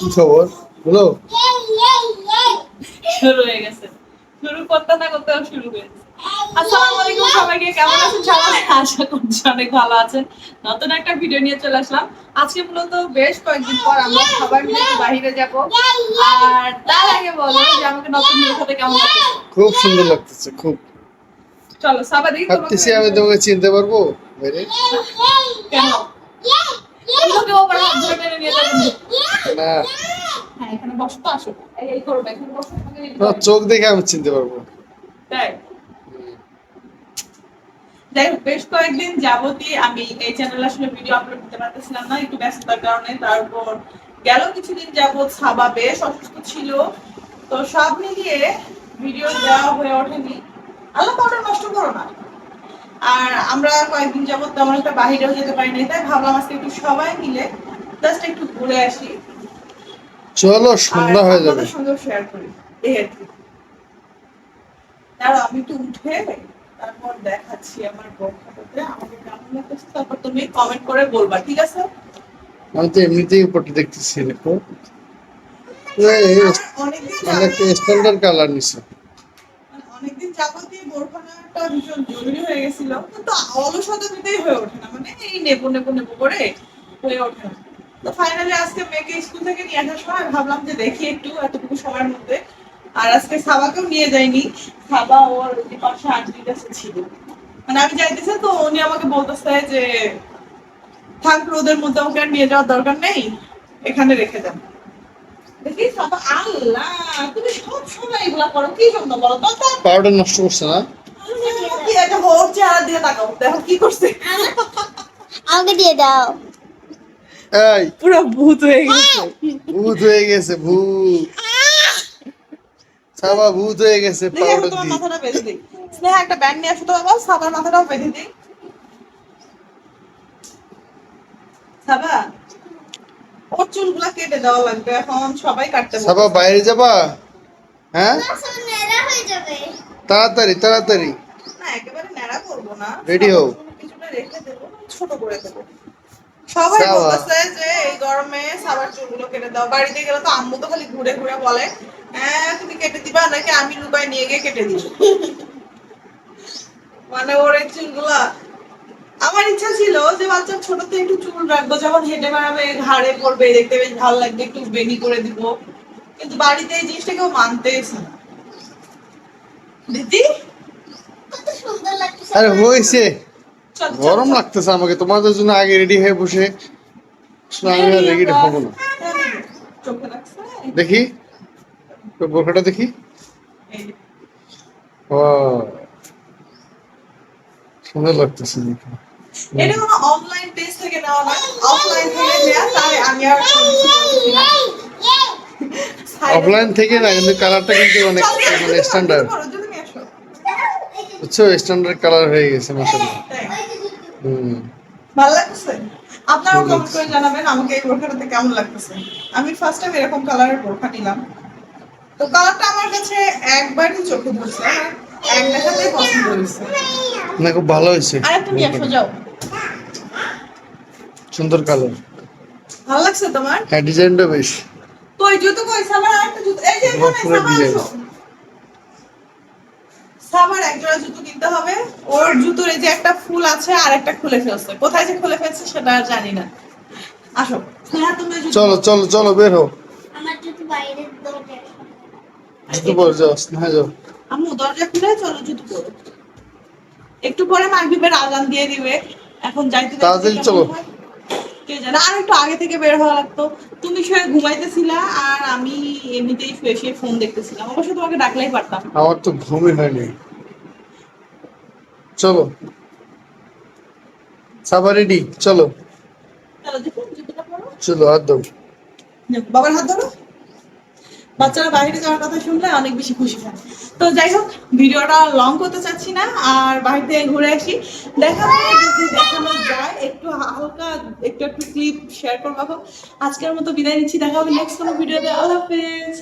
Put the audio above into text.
কি খবর? বলো। শুরু হয়ে গেছে। শুরু করতে না করতে শুরু হয়েছে আসসালামু আলাইকুম সবাইকে কেমন আছেন সবাই? আশা করছি অনেক ভালো আছেন। নতুন একটা ভিডিও নিয়ে চলে আসলাম। আজকে মূলত বেশ কয়েকদিন পর আমরা সবাই মিলে বাইরে যাব। আর তার আগে বলো যে আমাকে নতুন সাথে কেমন লাগছে? খুব সুন্দর লাগতেছে খুব। চলো সাবা দেখি ভাবতেছি আমি তোমাকে চিনতে পারব বাইরে। কেন? তোমাকে ওপর হাত ধরে নিয়ে যাবেন। না। হ্যাঁ এখানে বসো তো আসো। এই এই করবে এখানে বসো তোমাকে নিয়ে তোমার যাব। চোখ দেখে আমি চিনতে পারব। তাই? যাই হোক বেশ কয়েকদিন যাবতই আমি এই চ্যানেলে আসলে ভিডিও আপলোড দিতে পারতেছিলাম না একটু ব্যস্ততার কারণে। তারপর গেল কিছুদিন যাবত সাবা বেশ অসুস্থ ছিল। তো সব মিলিয়ে ভিডিও দেওয়া হয়ে ওঠেনি। আল্লাহ পাউডার নষ্ট করো না। আর আমরা কয়েকদিন যাবত তেমন একটা বাহিরেও যেতে পারি নাই তাই ভাবলাম আজকে একটু সবাই মিলে জাস্ট একটু ঘুরে আসি। চলো সন্ধ্যা হয়ে যাবে। আপনাদের শেয়ার করি এই আর কি। আমি একটু উঠে তারপর দেখাচ্ছি আমার আমাকে কেমন লাগতেছে? তারপর তুমি কমেন্ট করে বলবা ঠিক আছে? আমি তো এমনিতেই উপরটা দেখতেছি দেখো। অনেকদিন অনেক স্ট্যান্ডার্ড কালার নিছে। অনেকদিন যাবতীয় বোরখানাটা ভীষণ জরুরি হয়ে গেছিল। কিন্তু অলসতা হয়ে ওঠে না মানে এই নেব নেব নেব করে হয়ে ওঠে না। তো ফাইনালি আজকে মেয়েকে স্কুল থেকে নিয়ে আসার সময় ভাবলাম যে দেখি একটু এতটুকু সময়ের মধ্যে। আর আজকে সাবাকেও নিয়ে যাইনি সাবা ওর পাশে আন্টির কাছে ছিল। মানে আমি যাইতেছে তো উনি আমাকে বলতেছে যে থাক রোদের মধ্যে আর নিয়ে যাওয়ার দরকার নেই এখানে রেখে দেন। দেখি সাবা আল্লাহ তুমি সব সময় এগুলা করো কি জন্য বলো তো? তো পাউডার নষ্ট করছে না? কি একটা হোর চেহারা দিয়ে তাকাও দেখো কি করছে। আমাকে দিয়ে দাও। এই। পুরো ভূত হয়ে গেছে। ভূত হয়ে গেছে ভূত। সাবা ভূত হয়ে গেছে পাউডার দিয়ে। মাথাটা বেঁধে দিই। স্নেহা একটা ব্যান্ড নিয়ে আসো তো বাবা সাবার মাথাটাও বেঁধে দিই। সাবা ওর চুলগুলা কেটে দেওয়া লাগবে এখন সবাই কাটতে সাবা বাইরে যাবা? হ্যাঁ? হয়ে তাড়াতাড়ি তাড়াতাড়ি। না একেবারে ন্যাড়া করব না। Ready হও। কিছুটা রেখে দেবো ছোট করে দেবো। সবাই বলতেছে যে এই গরমে সাবার চুলগুলো কেটে দাও। বাড়িতে গেলে তো আম্মু তো খালি ঘুরে ঘুরে বলে হ্যাঁ তুমি কেটে দিবা নাকি আমি লুকায় নিয়ে গিয়ে কেটে দিব মানে ওর এই চুলগুলা। আমার ইচ্ছা ছিল যে বাচ্চা ছোট থেকে একটু চুল রাখব যখন হেঁটে বেড়াবে ঘাড়ে পড়বে দেখতে বেশ ভালো লাগবে একটু বেনি করে দিব। কিন্তু বাড়িতে এই জিনিসটা কেউ মানতেইছে না। দিদি? আরে হয়েছে। গরম লাগতেছে আমাকে তোমাদের জন্য আগে রেডি হয়ে বসে আমি আর রেডি হব না দেখি তো বোরখাটা দেখি ও সুন্দর লাগতেছে দেখে এটা কোনো অনলাইন পেজ থেকে নেওয়া না অফলাইন থেকে নেওয়া তাই আমি আর কোনো কিছু বলতেছি না। অফলাইন থেকে না কিন্তু কালারটা কিন্তু অনেক মানে স্ট্যান্ডার্ড। বুঝছ স্ট্যান্ডার্ড কালার হয়ে গেছে মাসাল্লাহ ভালো লাগতেছে? আপনারাও কমেন্ট করে জানাবেন আমাকে এই বোরখাটাতে কেমন লাগতেছে। আমি ফার্স্ট টাইম এরকম কালারের বোরখা নিলাম। তো কালারটা আমার কাছে একবারই চোখে এক দেখাতেই পছন্দ হয়েছে। না খুব ভালো হয়েছে। আর একটা নিয়ে যাও। সুন্দর কালার ভালো লাগছে তোমার? হ্যাঁ ডিজাইনটা বেশ। কই জুতো কই? সাবার আরেকটা জুতো। এই যে এখানে সাবার। সাবার এক জোড়া জুতো কিনতে হবে। ওর জুতোর এই যে একটা আছে আর একটা খুলে ফেলছে। কোথায় যে খুলে ফেলছে সেটা আর জানি না। আসো। স্নেহা তুমি চলো চলো চলো বের হো আমার যদি বাইরে দরজা জুতো পর যাও হ্যাঁ যাও। আম্মু দরজা খুলে চলো জুতো পরো একটু পরে মাগরিবের আজান দিয়ে দিবে। এখন যাইতে যাইতে তাড়াতাড়ি চলো। কে জানে? আর একটু আগে থেকে বের হওয়া লাগতো। তুমি শুয়ে ঘুমাইতেছিলা আর আমি এমনিতেই শুয়ে শুয়ে ফোন দেখতেছিলাম। অবশ্য তোমাকে ডাকলেই পারতাম। আমার তো ঘুমই হয়নি। চলো। সাবা রেডি চলো। চলো হাত দাও বাবার হাত ধরো। বাচ্চারা বাইরে যাওয়ার কথা শুনলে অনেক বেশি খুশি হয়। তো যাই হোক ভিডিওটা লং করতে চাচ্ছি না আর বাইরে থেকে ঘুরে আসি। দেখা যদি দেখানো যায় একটু হালকা একটু একটু ক্লিপ শেয়ার করব। আজকের মতো বিদায় নিচ্ছি দেখা হবে নেক্সট কোনো ভিডিওতে আল্লাহ হাফেজ।